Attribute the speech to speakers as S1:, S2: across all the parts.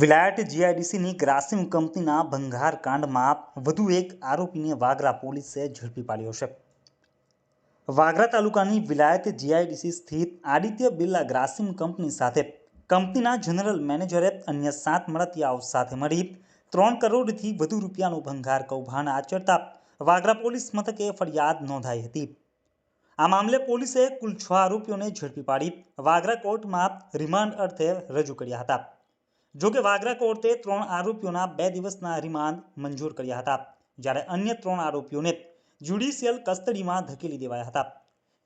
S1: વિલાયત જીઆઈડીસીની ગ્રાસિમ કંપનીના ભંગાર કાંડમાં વધુ એક આરોપીને વાગરા પોલીસે ઝડપી પાડ્યો છે. વાગરા તાલુકાની વિલાયત જીઆઈડીસી સ્થિત આદિત્ય બિરલા ગ્રાસિમ કંપની સાથે કંપનીના જનરલ મેનેજરે અન્ય સાત મળતિયાઓ સાથે મળી ત્રણ કરોડથી વધુ રૂપિયાનું ભંગાર કૌભાંડ આચરતા વાગરા પોલીસ મથકે ફરિયાદ નોંધાઈ હતી. આ મામલે પોલીસે કુલ છ આરોપીઓને ઝડપી પાડી વાગરા કોર્ટમાં રિમાન્ડ અર્થે રજૂ કર્યા હતા. જોકે વાગરા કોર્ટે ત્રણ આરોપીઓના બે દિવસના રિમાન્ડ મંજૂર કર્યા હતા, જ્યારે અન્ય ત્રણ આરોપીઓને જ્યુડિશિયલ કસ્ટડીમાં ધકેલી દેવાયા હતા.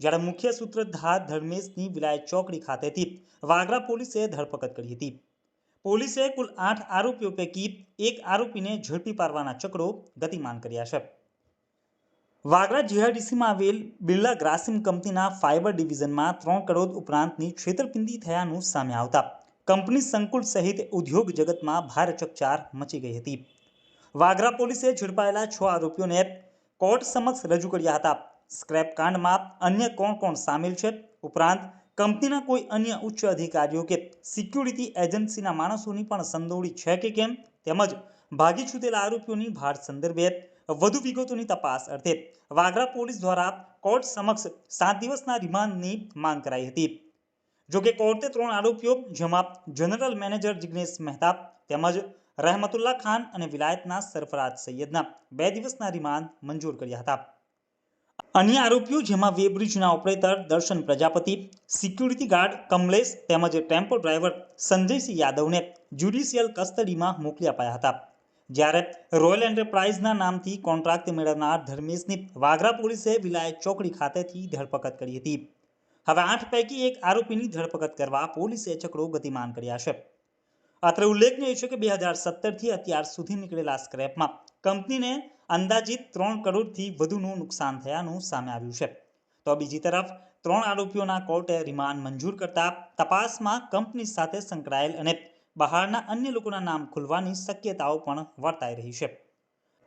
S1: જ્યારે મુખ્ય સૂત્રધાર ધર્મેશની વિલાયત ચોકડી ખાતેથી વાગરા પોલીસે ધરપકડ કરી હતી. પોલીસે કુલ આઠ આરોપીઓ પૈકી એક આરોપીને ઝડપી પાડવાના ચક્રો ગતિમાન કર્યા છે. વાગરા જીઆરડીસીમાં આવેલ બિરલા ગ્રાસિમ કંપનીના ફાઇબર ડિવિઝનમાં ત્રણ કરોડ ઉપરાંતની છેતરપિંડી થયાનું સામે આવતા કંપની સંકુલ સહિત ઉદ્યોગ જગતમાં ભારે ચકચાર મચી ગઈ હતી. વાગરા પોલીસે ઝડપાયેલા છ આરોપીઓને કોર્ટ સમક્ષ રજૂ કર્યા હતા. સ્ક્રેપ કાંડમાં અન્ય કોણ કોણ સામેલ છે? ઉપરાંત, કંપનીના કોઈ અન્ય ઉચ્ચ અધિકારીઓ કે સિક્યુરિટી એજન્સીના માણસોની પણ સંડોવણી છે કે કેમ? તેમજ, ભાગી છૂટેલા આરોપીઓની ભાર સંદર્ભે વધુ વિગતોની તપાસ અર્થે વાગરા પોલીસ દ્વારા કોર્ટ સમક્ષ સાત દિવસના રિમાન્ડની માંગ કરાઈ હતી. જોકે કોર્ટે ત્રણ આરોપીઓ, જેમાં જનરલ મેનેજર જિગ્નેશ મહેતા તેમજ રહેમતુલ્લા ખાન અને વિલાયતના સરફરાજ સૈયદના બે દિવસના રિમાન્ડ મંજૂર કર્યા હતા. અન્ય આરોપીઓ, જેમાં વેબ્રિજના ઓપરેટર, દર્શન પ્રજાપતિ, સિક્યુરિટી ગાર્ડ કમલેશ તેમજ ટેમ્પો ડ્રાઈવર સંજયસિંહ યાદવને જ્યુડિશિયલ કસ્ટડીમાં મોકલી અપાયા હતા. જ્યારે રોયલ એન્ટરપ્રાઇઝના નામથી કોન્ટ્રાક્ટ મેળવનાર ધર્મેશની વાગરા પોલીસે વિલાયત ચોકડી ખાતેથી ધરપકડ કરી હતી. હવે આઠ પૈકી એક આરોપીની ધરપકડ કરવા પોલીસે ચક્રો ગતિમાન કર્યા છે. અત્રે ઉલ્લેખનીય છે કે બે હજાર સત્તરથી અત્યાર સુધી નીકળેલા સ્ક્રેપમાં કંપનીને અંદાજિત ત્રણ કરોડથી વધુનું નુકસાન થયાનું સામે આવ્યું છે. તો બીજી તરફ, ત્રણ આરોપીઓના કોર્ટે રિમાન્ડ મંજૂર કરતા તપાસમાં કંપની સાથે સંકળાયેલ અને બહારના અન્ય લોકોના નામ ખુલવાની શક્યતાઓ પણ વર્તાઈ રહી છે.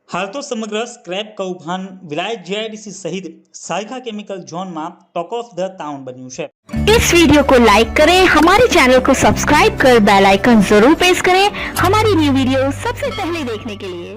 S1: હાલ તો સમગ્ર સ્ક્રેપ કૌભાંડ વિલાયત જીઆઈડીસી સહિત સાયખા કેમિકલ ઝોનમાં ટોક ઓફ ધ ટાઉન બન્યું છે
S2: इस वीडियो को लाइक करें हमारे चैनल को सब्सक्राइब कर बेल आइकन जरूर प्रेस करें हमारी न्यू वीडियो सबसे पहले देखने के लिए